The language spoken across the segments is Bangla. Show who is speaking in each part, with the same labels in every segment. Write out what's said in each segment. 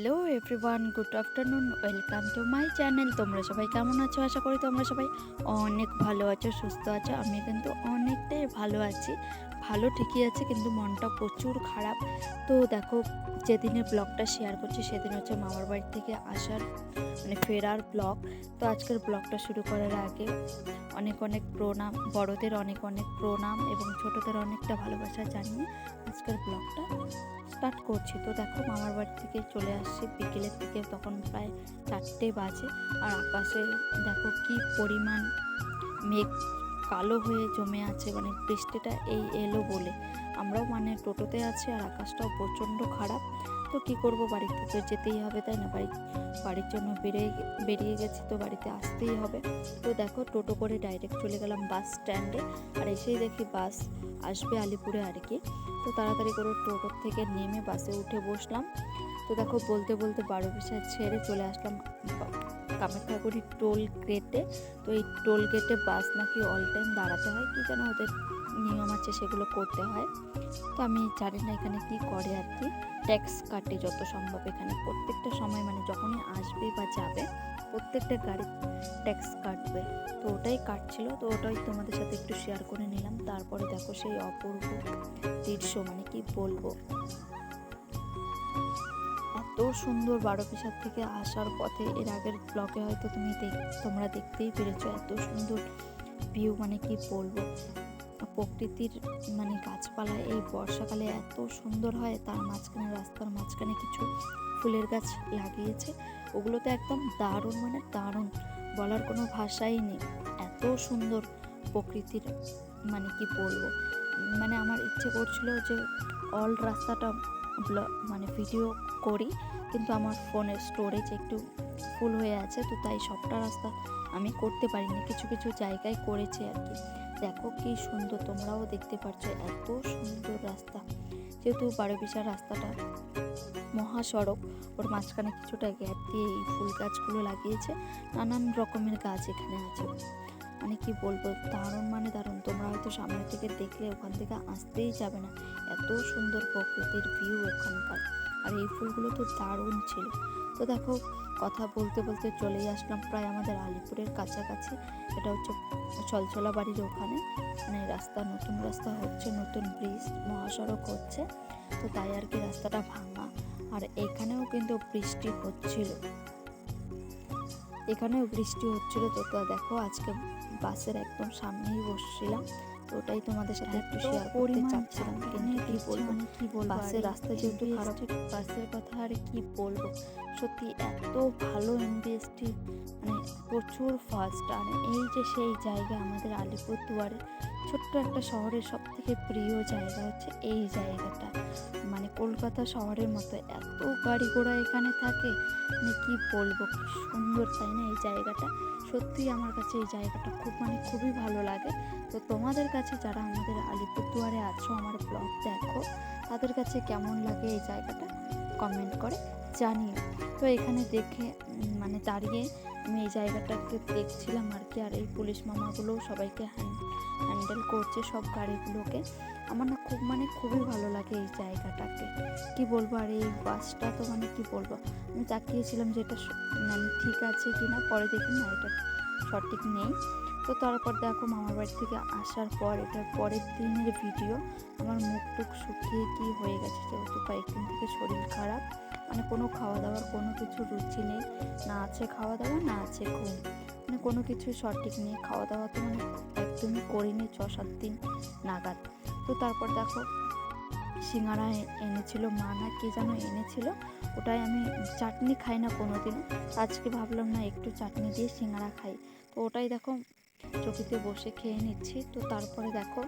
Speaker 1: Hello everyone, good afternoon, welcome to my channel. তোমরা সবাই কেমন আছো? আশা করি তোমরা সবাই অনেক ভালো আছো, সুস্থ আছো। আমি কিন্তু অনেকটাই ভালো আছি। ভালো ঠিকই আছে, কিন্তু মনটা প্রচুর খারাপ। তো দেখো, যেদিনের ব্লগটা শেয়ার করছি, সেদিন হচ্ছে মামার বাড়ি থেকে আসার মানে ফেরার ব্লগ। তো আজকের ব্লগটা শুরু করার আগে অনেক অনেক প্রণাম, বড়দের অনেক অনেক প্রণাম এবং ছোটদের অনেকটা ভালোবাসা জানিয়ে আজকের ব্লগটা স্টার্ট করছি। তো দেখো, মামার বাড়ি থেকে চলে আসছি। বিকেলের থেকে তখন প্রায় চারটে বাজে আর আকাশে দেখো কি পরিমাণ মেঘ কালো হয়ে জমে আছে মানে বৃষ্টিটা এই এলো বলে। আমরাও মানে টোটোতে আছি আর আকাশটাও প্রচণ্ড খারাপ। তো কি করব? বাড়িতে তো যেতেই হবে, তাই না? বাড়ি বাড়ির জন্য বেরিয়ে বেরিয়ে গেছি তো, বাড়িতে আসতেই হবে। তো দেখো, টোটো করে ডাইরেক্ট চলে গেলাম বাস স্ট্যান্ডে আর এসেই দেখি বাস আসবে আলিপুরে আর কি। তো তাড়াতাড়ি করে টোটোর থেকে নেমে বাসে উঠে বসলাম। তো দেখো, বলতে বলতে বারো বিশা ছেড়ে চলে আসলাম কামাখ্যাগুড়ি টোল গেটে তো এই টোল গেটে বাস নাকি অল টাইম দাঁড়াতে হয়, কি যেন ওদের নিয়ম আছে সেগুলো করতে হয়। তো আমি জানি না এখানে কি করে আর কি। ট্যাক্স কাটে যত সম্ভব এখানে। প্রত্যেকটা সময় মানে যখনই আসবে বা যাবে, প্রত্যেকটা গাড়ি ট্যাক্স কাটবে। তো ওটাই কাটছিল। তো ওটাই তোমাদের সাথে একটু শেয়ার করে নিলাম। তারপরে দেখো সেই অপূর্ব দৃশ্য মানে কি বলব? এত সুন্দর বারো পিসার থেকে আসার পথে, এর আগের ব্লগে হয়তো তুমি দেখ, তোমরা দেখতেই পেরেছ এত সুন্দর ভিউ মানে কি বলব? প্রকৃতির মানে গাছপালা এই বর্ষাকালে এত সুন্দর হয়, তার মাঝখানে, রাস্তার মাঝখানে কিছু ফুলের গাছ লাগিয়েছে। ওগুলো তো একদম দারুণ মানে দারুণ বলার কোনো ভাষাই নেই। এত সুন্দর প্রকৃতির মানে কি বলব? মানে আমার ইচ্ছে করছিল যে অল রাস্তাটা মানে ভিডিও করি, কিন্তু আমার ফোনের স্টোরেজ একটু ফুল হয়ে আছে, তো তাই সবটা রাস্তা আমি করতে পারিনি। কিছু কিছু জায়গায় করেছি আর কি। দেখো কি সুন্দর, তোমরাও দেখতে পাচ্ছ এত সুন্দর রাস্তা। যেহেতু বারোবিশার রাস্তাটা মহাসড়ক, ওর মাঝখানে কিছুটা গ্যাপ দিয়ে এই ফুল গাছগুলো লাগিয়েছে। নানান রকমের গাছ এখানে আছে। মানে কি বলব, দারুণ মানে দারুণ। তোমরা হয়তো সামনে থেকে দেখলে ওখান থেকে আসতেই যাবে না। এত সুন্দর প্রকৃতির ভিউ এখানকার। আর এই ফুলগুলো তো দারুণ ছিল। তো দেখো, কথা বলতে বলতে চলেই আসলাম প্রায় আমাদের আলিপুরের কাছাকাছি। এটা হচ্ছে চলচলা বাড়ির ওখানে। মানে রাস্তা, নতুন রাস্তা হচ্ছে, নতুন ব্রিজ, মহাসড়ক হচ্ছে। তো তাই আর কি রাস্তাটা ভাঙা। আর এখানেও কিন্তু বৃষ্টি হচ্ছিল। এখানেও বৃষ্টি হচ্ছিল। তো দেখো, আজকে বাসের একদম সামনেই বসছিলাম। তো ওটাই তোমাদের সাথে একটু শেয়ার করতে চাচ্ছিলাম কিন্তু কি বলব?
Speaker 2: কি বলব?
Speaker 1: বাসের রাস্তা যেহেতু খারাপ বাসের কথা আর কি বলব? সত্যি এত ভালো ইন্ডাস্ট্রি মানে প্রচুর ফাস্ট আর এই যে সেই জায়গা আমাদের আলিপুরদুয়ারে ছোট্ট একটা শহরের সব থেকে প্রিয় জায়গা হচ্ছে এই জায়গাটা। মানে কলকাতা শহরের মতো এত গাড়ি ঘোড়া এখানে থাকে মানে কি বলব? সুন্দর, তাই না? এই জায়গাটা। সত্যিই আমার কাছে এই জায়গাটা খুব মানে খুবই ভালো লাগে। তো তোমাদের কাছে যারা আমাদের আলিপুরদুয়ারে আছো, আমার ব্লগ দেখো, তাদের কাছে কেমন লাগে এই জায়গাটা? কমেন্ট করে। জানিও তো এখানে দেখে মানে দাঁড়িয়ে আমি এই জায়গাটাকে দেখছিলাম আর কি। আর এই পুলিশ মামাগুলোও সবাইকে হ্যান্ডেল করছে সব গাড়িগুলোকে। আমার না খুব মানে খুবই ভালো লাগে এই জায়গাটাকে। কি বলব? আর এই বাসটা তো মানে কি বলব? আমি তাকিয়েছিলাম যে এটা মানে ঠিক আছে কি না? পরে দেখি না, এটা সঠিক নেই। তো তারপর দেখো মামার বাড়ি থেকে আসার পর, এটার পরের দিনের ভিডিও, আমার মুখ টুক শুকিয়ে কি হয়ে গেছে যেহেতু কয়েকদিন থেকে শরীর খারাপ। মানে কোনো খাওয়া দাওয়ার কোনো কিছু রুচি নেই। না আছে খাওয়া দাওয়া না আছে ঘুম। মানে কোনো কিছু সঠিক নেই। খাওয়া দাওয়া তো মানে একদমই করিনি ছ সাত দিন নাগাদ। তো তারপর দেখো, সিঙ্গারা এনেছিল, মা না কে যেন এনেছিল, ওটাই আমি চাটনি খাই না কোনো দিনও আজকে ভাবলাম না একটু চাটনি দিয়ে সিঙ্গারা খাই। তো ওটাই দেখো চকিতে বসে খেয়ে নিচ্ছি। তো তারপরে দেখো,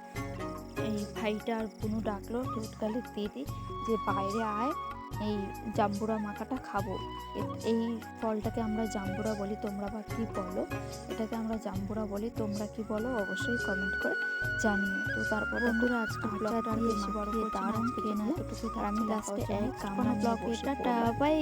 Speaker 1: এই ভাইটা আর বুনু ডাকলো দুধকালের দিদি, যে বাইরে আয়। এই জাম্বুরা মাখাটা খাব। এই ফলটাকে আমরা জাম্বুরা বলি তোমরা বা কী বলো? এটাকে আমরা জাম্বুরা বলি তোমরা কি বলো? অবশ্যই কমেন্ট করে জানিও। তো তারপর বন্ধুরা আজকে ব্লগটা বেশি বড় দারুণ খেয়ে না আমি লাস্টে এক কামনা ব্লগ এটা বাই